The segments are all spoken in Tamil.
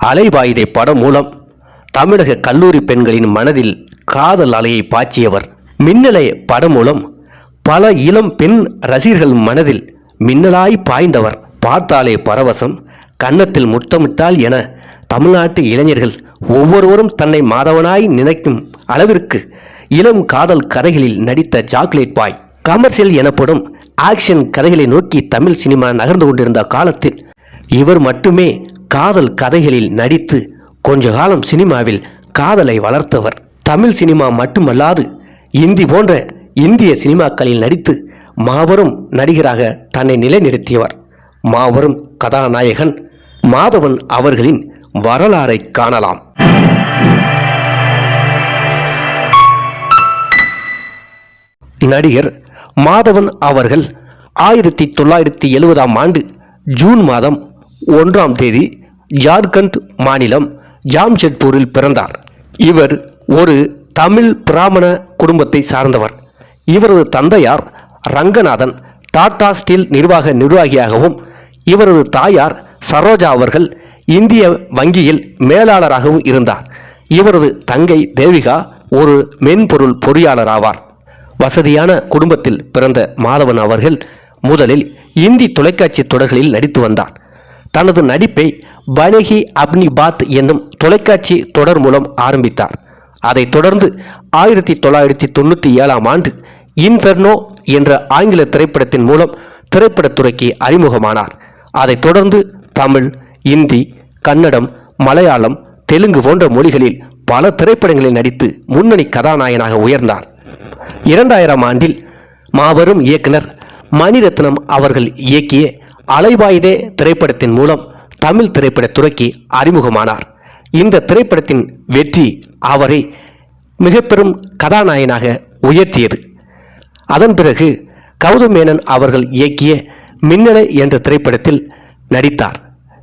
அலைவாயுதை படம் மூலம் தமிழக கல்லூரி பெண்களின் மனதில் காதல் அலையை பாய்ச்சியவர். மின்னலை படம் மூலம் பல இளம் பெண் ரசிகர்கள் மனதில் மின்னலாய் பாய்ந்தவர். பார்த்தாலே பரவசம் கன்னத்தில் முத்தமிட்டால் என தமிழ்நாட்டு இளைஞர்கள் ஒவ்வொருவரும் தன்னை மாதவனாய் நினைக்கும் அளவிற்கு இளம் காதல் கதைகளில் நடித்த சாக்லேட் பாய். கமர்ஷியல் எனப்படும் ஆக்ஷன் கதைகளை நோக்கி தமிழ் சினிமா நகர்ந்து கொண்டிருந்த காலத்தில் இவர் மட்டுமே காதல் கதைகளில் நடித்து கொஞ்ச காலம் சினிமாவில் காதலை வளர்த்தவர். தமிழ் சினிமா மட்டுமல்லாது இந்தி போன்ற இந்திய சினிமாக்களில் நடித்து மாபெரும் நடிகராக தன்னை நிலைநிறுத்தியவர். மாபெரும் கதாநாயகன் மாதவன் அவர்களின் வரலாறை காணலாம். நடிகர் மாதவன் அவர்கள் ஆயிரத்தி தொள்ளாயிரத்தி எழுபதாம் ஆண்டு ஜூன் மாதம் ஒன்றாம் தேதி ஜார்க்கண்ட் மாநிலம் ஜாம்ஷெட்பூரில் பிறந்தார். இவர் ஒரு தமிழ் பிராமண குடும்பத்தை சார்ந்தவர். இவரது தந்தையார் ரங்கநாதன் டாடா ஸ்டீல் நிர்வாக நிர்வாகியாகவும் இவரது தாயார் சரோஜா அவர்கள் இந்திய வங்கியில் மேலாளராகவும் இருந்தார். இவரது தங்கை தேவிகா ஒரு மென்பொருள் பொறியாளர் ஆவார். வசதியான குடும்பத்தில் பிறந்த மாதவன் அவர்கள் முதலில் இந்தி தொலைக்காட்சி தொடர்களில் நடித்து வந்தார். தனது நடிப்பை பனகி அப்னி பாத் என்னும் தொலைக்காட்சி தொடர் மூலம் ஆரம்பித்தார். அதைத் தொடர்ந்து ஆயிரத்தி தொள்ளாயிரத்தி தொண்ணூற்றி ஏழாம் ஆண்டு இன்ஃபெர்னோ என்ற ஆங்கில திரைப்படத்தின் மூலம் திரைப்படத்துறைக்கு அறிமுகமானார். அதைத் தொடர்ந்து தமிழ் இந்தி கன்னடம் மலையாளம் தெலுங்கு போன்ற மொழிகளில் பல திரைப்படங்களில் நடித்து முன்னணி கதாநாயகனாக உயர்ந்தார். இரண்டாயிரம் ஆண்டில் மாபெரும் இயக்குனர் மணிரத்னம் அவர்கள் இயக்கிய அலைபாயுதே திரைப்படத்தின் மூலம் தமிழ் திரைப்படத்துறைக்கு அறிமுகமானார். இந்த திரைப்படத்தின் வெற்றி அவரை மிக பெரும் கதாநாயகனாக உயர்த்தியது. அதன் பிறகு கௌதம் மேனன் அவர்கள் இயக்கிய மின்னலை என்ற திரைப்படத்தில் நடித்தார்.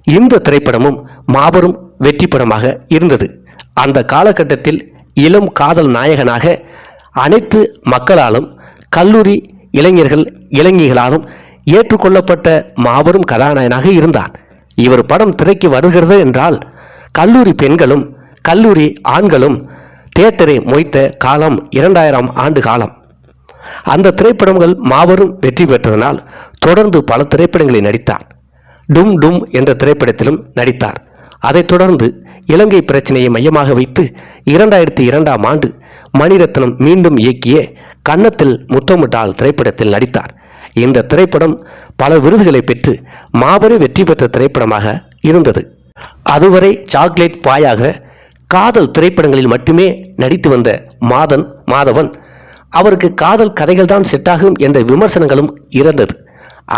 இந்த திரைப்படமும் மாபெரும் வெற்றி படமாக இருந்தது. அந்த காலகட்டத்தில் இளம் காதல் நாயகனாக அனைத்து மக்களாலும் கல்லூரி இளைஞர்கள் இளைஞர்களாலும் ஏற்றுக்கொள்ளப்பட்ட மாபெரும் கதாநாயகனாக இருந்தார். இவர் படம் திரைக்கு வருகிறது என்றால் கல்லூரி பெண்களும் கல்லூரி ஆண்களும் தியேட்டரை மொய்த்த காலம் இரண்டாயிரம் ஆண்டு காலம். அந்த திரைப்படங்கள் மாபெரும் வெற்றி பெற்றதனால் தொடர்ந்து பல திரைப்படங்களில் நடித்தார். டும் டும் என்ற திரைப்படத்திலும் நடித்தார். அதைத் தொடர்ந்து இலங்கை பிரச்சனையை மையமாக வைத்து இரண்டாயிரத்தி இரண்டாம் ஆண்டு மணிரத்னம் மீண்டும் இயக்கிய கன்னத்தில் முத்தமிட்டால் திரைப்படத்தில் நடித்தார். இந்த திரைப்படம் பல விருதுகளை பெற்று மாபெரும் வெற்றி பெற்ற திரைப்படமாக இருந்தது. அதுவரை சாக்லேட் பாயாக காதல் திரைப்படங்களில் மட்டுமே நடித்து வந்த மாதன் மாதவன் அவருக்கு காதல் கதைகள் தான் செட்டாகும் என்ற விமர்சனங்களும் இருந்தது.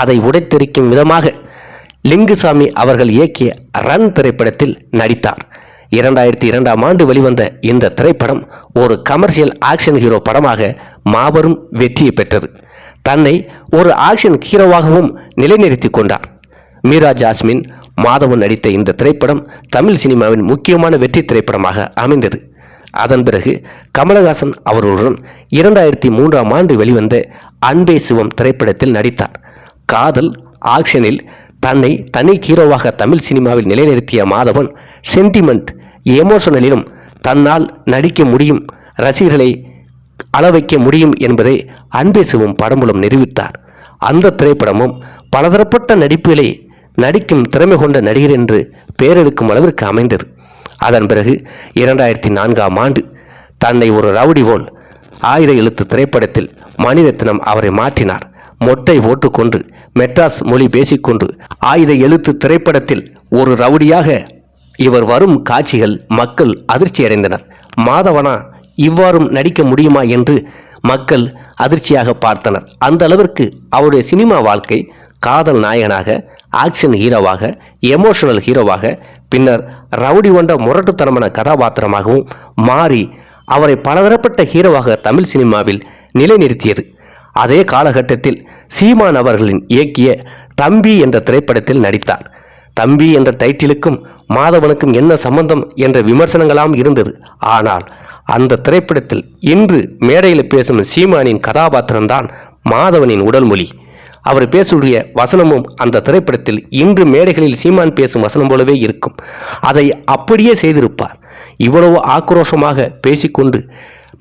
அதை உடைத்தெரிக்கும் விதமாக லிங்குசாமி அவர்கள் இயக்கிய ரன் திரைப்படத்தில் நடித்தார். இரண்டாயிரத்தி இரண்டாம் ஆண்டு வெளிவந்த இந்த திரைப்படம் ஒரு கமர்ஷியல் ஆக்ஷன் ஹீரோ படமாக மாபெரும் வெற்றியை பெற்றது. தன்னை ஒரு ஆக்ஷன் ஹீரோவாகவும் நிலைநிறுத்தி கொண்டார். மீரா ஜாஸ்மின் மாதவன் நடித்த இந்த திரைப்படம் தமிழ் சினிமாவின் முக்கியமான வெற்றி திரைப்படமாக அமைந்தது. அதன் பிறகு கமலஹாசன் அவர்களுடன் இரண்டாயிரத்தி மூன்றாம் ஆண்டு வெளிவந்த அன்பே சிவம் திரைப்படத்தில் நடித்தார். காதல் ஆக்ஷனில் தன்னை தனி ஹீரோவாக தமிழ் சினிமாவில் நிலைநிறுத்திய மாதவன் சென்டிமெண்ட் எமோஷனலிலும் தன்னால் நடிக்க முடியும் ரசிகர்களை அளவைக்க முடியும் என்பதை அன்பே சிவம் படம் மூலம் நிரூபித்தார். அந்த திரைப்படமும் பலதரப்பட்ட நடிப்புகளை நடிக்கும் திறமை கொண்ட நடிகர் என்று பெயரெடுக்கும் அளவிற்கு அமைந்தது. அதன் பிறகு இரண்டாயிரத்தி நான்காம் ஆண்டு தன்னை ஒரு ரவுடி போல் ஆயுத எழுத்து திரைப்படத்தில் மணிரத்னம் அவரை மாற்றினார். மொட்டை போட்டுக்கொண்டு மெட்ராஸ் மொழி பேசிக்கொண்டு ஆயுத எழுத்து திரைப்படத்தில் ஒரு ரவுடியாக இவர் வரும் காட்சிகள் மக்கள் அதிர்ச்சியடைந்தனர். மாதவனா இவ்வாறும் நடிக்க முடியுமா என்று மக்கள் அதிர்ச்சியாக பார்த்தனர். அந்த அளவிற்கு அவருடைய சினிமா வாழ்க்கை காதல் நாயகனாக ஆக்ஷன் ஹீரோவாக எமோஷனல் ஹீரோவாக பின்னர் ரவுடி கொண்ட முரட்டுத்தனமான கதாபாத்திரமாகவும் மாறி அவரை பலதரப்பட்ட ஹீரோவாக தமிழ் சினிமாவில் நிலைநிறுத்தியது. அதே காலகட்டத்தில் சீமான் அவர்களின் இயக்கிய தம்பி என்ற திரைப்படத்தில் நடித்தார். தம்பி என்ற டைட்டிலுக்கும் மாதவனுக்கும் என்ன சம்பந்தம் என்ற விமர்சனங்களாம் இருந்தது. ஆனால் அந்த திரைப்படத்தில் இன்று மேடையில் பேசும் சீமானின் கதாபாத்திரம்தான் மாதவனின் உடல் மொழி அவர் பேசுடைய வசனமும் அந்த திரைப்படத்தில் இன்று மேடைகளில் சீமான் பேசும் வசனம் போலவே இருக்கும். அதை அப்படியே செய்திருப்பார். இவ்வளவு ஆக்ரோஷமாக பேசிக்கொண்டு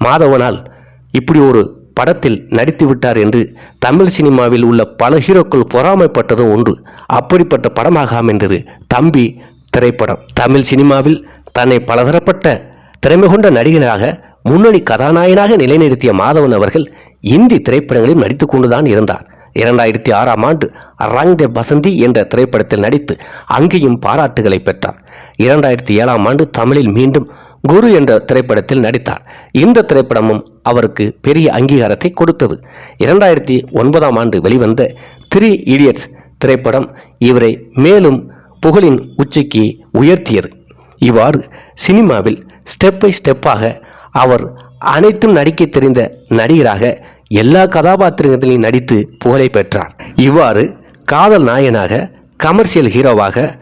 மாதவனால் இப்படி ஒரு படத்தில் நடித்து விட்டார் என்று தமிழ் சினிமாவில் உள்ள பல ஹீரோக்கள் பொறாமைப்பட்டதும் ஒன்று. அப்படிப்பட்ட படமாக அமைந்தது தம்பி திரைப்படம். தமிழ் சினிமாவில் தன்னை பலதரப்பட்ட திறமை கொண்ட நடிகனாக முன்னணி கதாநாயகனாக நிலைநிறுத்திய மாதவன் அவர்கள் இந்தி திரைப்படங்களில் நடித்துக் கொண்டுதான் இருந்தார். இரண்டாயிரத்தி ஆறாம் ஆண்டு ரங் தே பசந்தி என்ற திரைப்படத்தில் நடித்து அங்கேயும் பாராட்டுகளை பெற்றார். இரண்டாயிரத்தி ஏழாம் ஆண்டு தமிழில் மீண்டும் குரு என்ற திரைப்படத்தில் நடித்தார். இந்த திரைப்படமும் அவருக்கு பெரிய அங்கீகாரத்தை கொடுத்தது. இரண்டாயிரத்தி ஒன்பதாம் ஆண்டு வெளிவந்த த்ரீ இடியட்ஸ் திரைப்படம் இவரை மேலும் புகழின் உச்சிக்கு உயர்த்தியது. இவ்வாறு சினிமாவில் ஸ்டெப் பை ஸ்டெப்பாக அவர் அனைத்தும் நடிக்க தெரிந்த நடிகராக எல்லா கதாபாத்திரங்களையும் நடித்து புகழை பெற்றார். இவ்வாறு காதல் நாயனாக கமர்ஷியல் ஹீரோவாக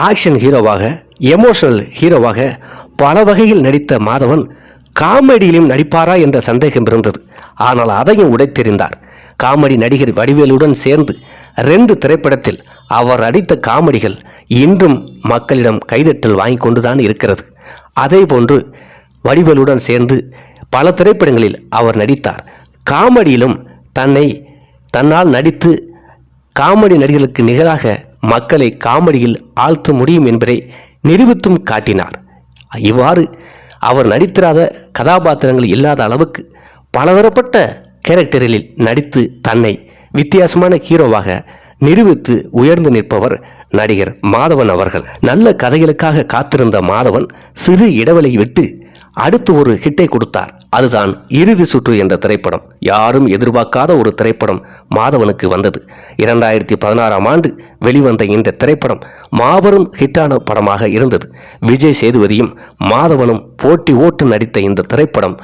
ஆக்ஷன் ஹீரோவாக எமோஷனல் ஹீரோவாக பல வகையில் நடித்த மாதவன் காமெடியிலும் நடிப்பாரா என்ற சந்தேகம் இருந்தது. ஆனால் அதையும் உடைத்தெறிந்தார். காமெடி நடிகர் வடிவேலுடன் சேர்ந்து ரெண்டு திரைப்படத்தில் அவர் நடித்த காமெடிகள் இன்றும் மக்களிடம் கைதட்டல் வாங்கி கொண்டுதான் இருக்கிறது. அதே போன்று வடிவேலுடன் சேர்ந்து பல திரைப்படங்களில் அவர் நடித்தார். காமெடியிலும் தன்னை தன்னால் நடித்து காமெடி நடிகர்களுக்கு நிகராக மக்களை காமெடியில் ஆழ்த்த முடியும் என்பதை நிரூபித்தும் காட்டினார். இவ்வாறு அவர் நடித்திராத கதாபாத்திரங்கள் இல்லாத அளவுக்கு பலதரப்பட்ட கேரக்டர்களில் நடித்து தன்னை வித்தியாசமான ஹீரோவாக நிரூபித்து உயர்ந்து நிற்பவர் நடிகர் மாதவன் அவர்கள். நல்ல கதைகளுக்காக காத்திருந்த மாதவன் சிறு இடைவெளி விட்டு அடுத்து ஒரு ஹிட்டை கொடுத்தார். அதுதான் இறுதி சுற்று என்ற திரைப்படம். யாரும் எதிர்பார்க்காத ஒரு திரைப்படம் மாதவனுக்கு வந்தது. இரண்டாயிரத்தி பதினாறாம் ஆண்டு வெளிவந்த இந்த திரைப்படம் மாபெரும் ஹிட்டான படமாக இருந்தது. விஜய் சேதுபதியும் மாதவனும் போட்டி ஓட்டு நடித்த இந்த திரைப்படம்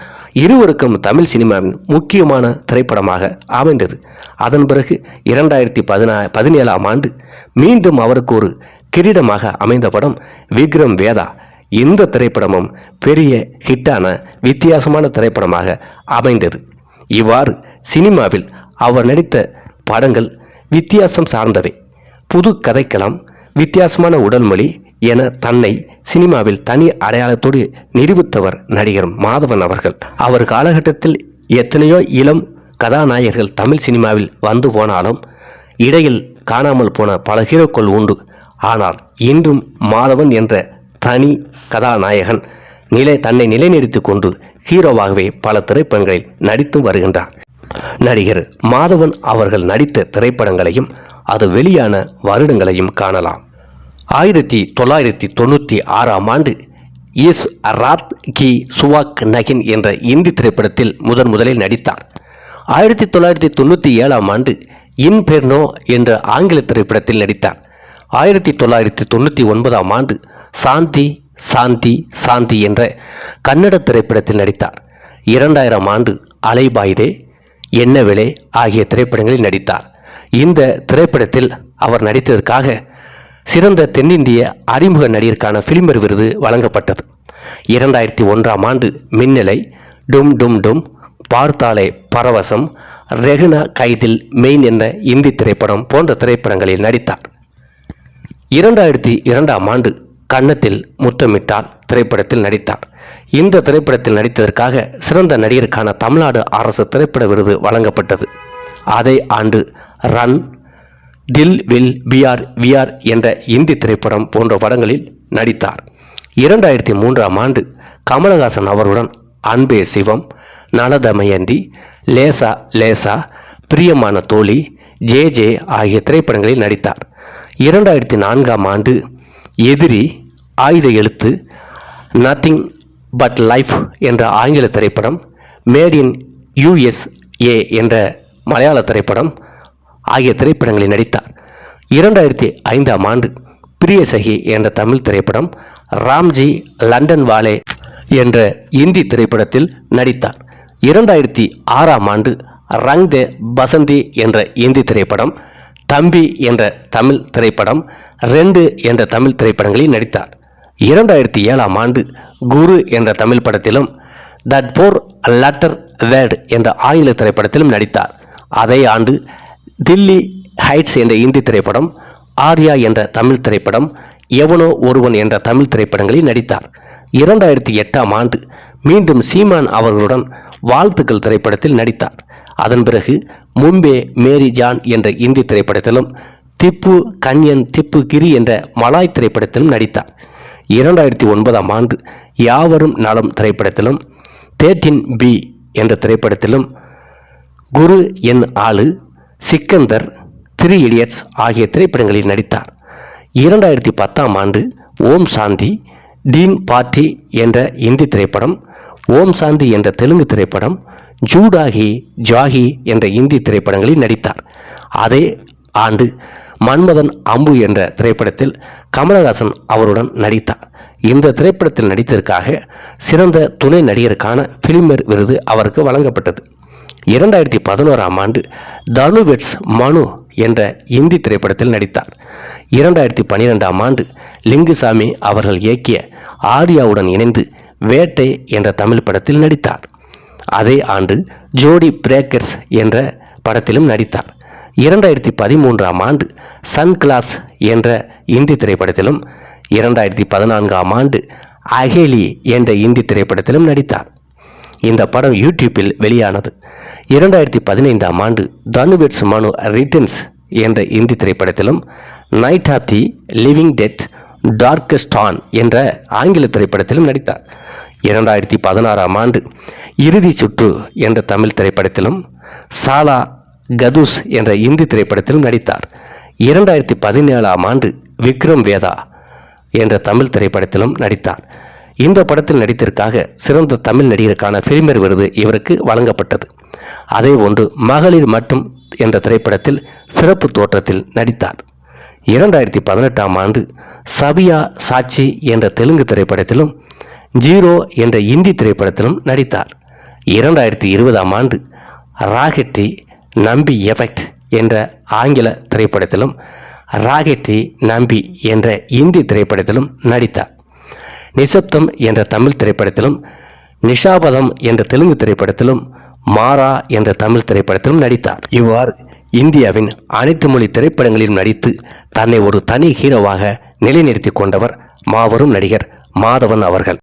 இருவருக்கும் தமிழ் சினிமாவின் முக்கியமான திரைப்படமாக அமைந்தது. அதன் பிறகு இரண்டாயிரத்தி பதினா பதினேழாம் ஆண்டு மீண்டும் அவருக்கு ஒரு கிரீடமாக அமைந்த படம் விக்ரம் வேதா இந்த திரைப்படமும் பெரிய ஹிட்டான வித்தியாசமான திரைப்படமாக அமைந்தது. இவ்வாறு சினிமாவில் அவர் நடித்த படங்கள் வித்தியாசம் சார்ந்தவை. புது கதைக்களம் வித்தியாசமான உடல்மொழி என தன்னை சினிமாவில் தனி அடையாளத்தோடு நிரூபித்தவர் நடிகர் மாதவன் அவர்கள். அவர் காலகட்டத்தில் எத்தனையோ இளம் கதாநாயகர்கள் தமிழ் சினிமாவில் வந்து போனாலும் இடையில் காணாமல் போன பல ஹீரோக்கள் உண்டு. ஆனால் இன்றும் மாதவன் என்ற தனி கதாநாயகன் நிலை தன்னை நிலைநிறுத்திக் கொண்டு ஹீரோவாகவே பல திரைப்படங்களில் நடித்தும் வருகின்றார். நடிகர் மாதவன் அவர்கள் நடித்த திரைப்படங்களையும் அது வெளியான வருடங்களையும் காணலாம். ஆயிரத்தி தொள்ளாயிரத்தி தொண்ணூற்றி ஆறாம் ஆண்டு இஸ் ராத் கி சுவாக் நகின் என்ற இந்தி திரைப்படத்தில் முதன் முதலில் நடித்தார். ஆயிரத்தி தொள்ளாயிரத்தி தொண்ணூற்றி ஏழாம் ஆண்டு இன்பெர்னோ என்ற ஆங்கில திரைப்படத்தில் நடித்தார். ஆயிரத்தி தொள்ளாயிரத்தி தொண்ணூற்றி ஒன்பதாம் ஆண்டு சாந்தி சாந்தி சாந்தி என்ற கன்னட திரைப்படத்தில் நடித்தார். இரண்டாயிரம் ஆண்டு அலைபாய்தே என்ன விலை ஆகிய திரைப்படங்களில் நடித்தார். இந்த திரைப்படத்தில் அவர் நடித்ததற்காக சிறந்த தென்னிந்திய அறிமுக நடிகருக்கான பிலிம்பர் விருது வழங்கப்பட்டது. இரண்டாயிரத்தி ஒன்றாம் ஆண்டு மின்னலை டும் டும் டும் பார்த்தாலே பரவசம் ரெகுனா கைதில் மெயின் என்ற இந்தி திரைப்படம் போன்ற திரைப்படங்களில் நடித்தார். இரண்டாயிரத்தி இரண்டாம் ஆண்டு கன்னத்தில் முத்தமிட்டால் திரைப்படத்தில் நடித்தார். இந்த திரைப்படத்தில் நடித்ததற்காக சிறந்த நடிகருக்கான தமிழ்நாடு அரசு திரைப்பட விருது வழங்கப்பட்டது. அதே ஆண்டு ரன் தில் வில் பிஆர் விஆர் என்ற இந்தி திரைப்படம் போன்ற படங்களில் நடித்தார். இரண்டாயிரத்தி மூன்றாம் ஆண்டு கமலஹாசன் அவருடன் அன்பே சிவம் நலதமயந்தி லேசா லேசா பிரியமான தோழி ஜே ஜே ஆகிய திரைப்படங்களில் நடித்தார். இரண்டாயிரத்தி நான்காம் ஆண்டு எதிரி ஆயுத எழுத்து நத்திங் பட் லைஃப் என்ற ஆங்கில திரைப்படம் மேட் இன் யுஎஸ்ஏ என்ற மலையாள திரைப்படம் ஆகிய திரைப்படங்களில் நடித்தார். இரண்டாயிரத்தி ஐந்தாம் ஆண்டு பிரியசகி என்ற தமிழ் திரைப்படம் ராம்ஜி லண்டன் வாலே என்ற இந்தி திரைப்படத்தில் நடித்தார். இரண்டாயிரத்தி ஆறாம் ஆண்டு ரங் தே பசந்தி என்ற இந்தி திரைப்படம் தம்பி என்ற தமிழ் திரைப்படம் ரெண்டு என்ற தமிழ் திரைப்படங்களில் நடித்தார். இரண்டாயிரத்தி ஏழாம் ஆண்டு குரு என்ற தமிழ் படத்திலும் தட் போர் லட்டர் வேர்ட் என்ற ஆங்கில திரைப்படத்திலும் நடித்தார். அதே ஆண்டு தில்லி ஹைட்ஸ் என்ற இந்தி திரைப்படம் ஆர்யா என்ற தமிழ் திரைப்படம் எவனோ ஒருவன் என்ற தமிழ் திரைப்படங்களில் நடித்தார். இரண்டாயிரத்தி எட்டாம் ஆண்டு மீண்டும் சீமான் அவர்களுடன் வாழ்த்துக்கள் திரைப்படத்தில் நடித்தார். அதன் பிறகு மும்பே மேரி ஜான் என்ற இந்தி திரைப்படத்திலும் திப்பு கன்யன் திப்பு கிரி என்ற மலாய் திரைப்படத்திலும் நடித்தார். இரண்டாயிரத்தி ஒன்பதாம் ஆண்டு யாவரும் நலம் திரைப்படத்திலும் தேர்ட்டின் பி என்ற திரைப்படத்திலும் குரு என் ஆளு சிக்கந்தர் த்ரீ இடியட்ஸ் ஆகிய திரைப்படங்களில் நடித்தார். இரண்டாயிரத்தி பத்தாம் ஆண்டு ஓம் சாந்தி டீன் பார்ட்டி என்ற இந்தி திரைப்படம் ஓம் சாந்தி என்ற தெலுங்கு திரைப்படம் ஜூடாகி ஜாகி என்ற இந்தி திரைப்படங்களில் நடித்தார். அதே ஆண்டு மன்மதன் அம்பு என்ற திரைப்படத்தில் கமலஹாசன் அவருடன் நடித்தார். இந்த திரைப்படத்தில் நடித்ததற்காக சிறந்த துணை நடிகருக்கான பிலிமர் விருது அவருக்கு வழங்கப்பட்டது. இரண்டாயிரத்தி பதினோராம் ஆண்டு தனுபெட்ஸ் மனு என்ற இந்தி திரைப்படத்தில் நடித்தார். இரண்டாயிரத்தி பன்னிரெண்டாம் ஆண்டு லிங்குசாமி அவர்கள் இயக்கிய ஆர்யாவுடன் இணைந்து வேட்டை என்ற தமிழ் படத்தில் நடித்தார். அதே ஆண்டு ஜோடி பிரேக்கர்ஸ் என்ற படத்திலும் நடித்தார். இரண்டாயிரத்தி பதிமூன்றாம் ஆண்டு சன் கிளாஸ் என்ற இந்தி திரைப்படத்திலும் இரண்டாயிரத்தி பதினான்காம் ஆண்டு அகேலி என்ற இந்தி திரைப்படத்திலும் நடித்தார். இந்த படம் யூடியூப்பில் வெளியானது. இரண்டாயிரத்தி பதினைந்தாம் ஆண்டு தனுவெட்ஸ் மனு ரிட்டன்ஸ் என்ற Hindi திரைப்படத்திலும் night of the living dead darkest hour என்ற ஆங்கில திரைப்படத்திலும் நடித்தார். இரண்டாயிரத்தி பதினாறாம் ஆண்டு இறுதி சுற்று என்ற தமிழ் திரைப்படத்திலும் சாலா கதூஸ் என்ற இந்தி திரைப்படத்திலும் நடித்தார். இரண்டாயிரத்தி பதினேழாம் ஆண்டு விக்ரம் வேதா என்ற தமிழ் திரைப்படத்திலும் நடித்தார். இந்த படத்தில் நடித்ததற்காக சிறந்த தமிழ் நடிகருக்கான பிலிமர் விருது இவருக்கு வழங்கப்பட்டது. அதே ஒன்று மகளிர் மட்டும் என்ற திரைப்படத்தில் சிறப்பு தோற்றத்தில் நடித்தார். இரண்டாயிரத்தி பதினெட்டாம் ஆண்டு சபியா சாட்சி என்ற தெலுங்கு திரைப்படத்திலும் ஜீரோ என்ற இந்தி திரைப்படத்திலும் நடித்தார். இரண்டாயிரத்தி இருபதாம் ஆண்டு ராகெட்டி நம்பி எஃபெக்ட் என்ற ஆங்கில திரைப்படத்திலும் ராகெட்டி நம்பி என்ற இந்தி திரைப்படத்திலும் நடித்தார். நிசப்தம் என்ற தமிழ் திரைப்படத்திலும் நிஷாபதம் என்ற தெலுங்கு திரைப்படத்திலும் மாறா என்ற தமிழ் திரைப்படத்திலும் நடித்தார். இவ்வாறு இந்தியாவின் அனைத்து மொழி திரைப்படங்களிலும் நடித்து தன்னை ஒரு தனி ஹீரோவாக நிலைநிறுத்திக் கொண்டவர் மாபெரும் நடிகர் மாதவன் அவர்கள்.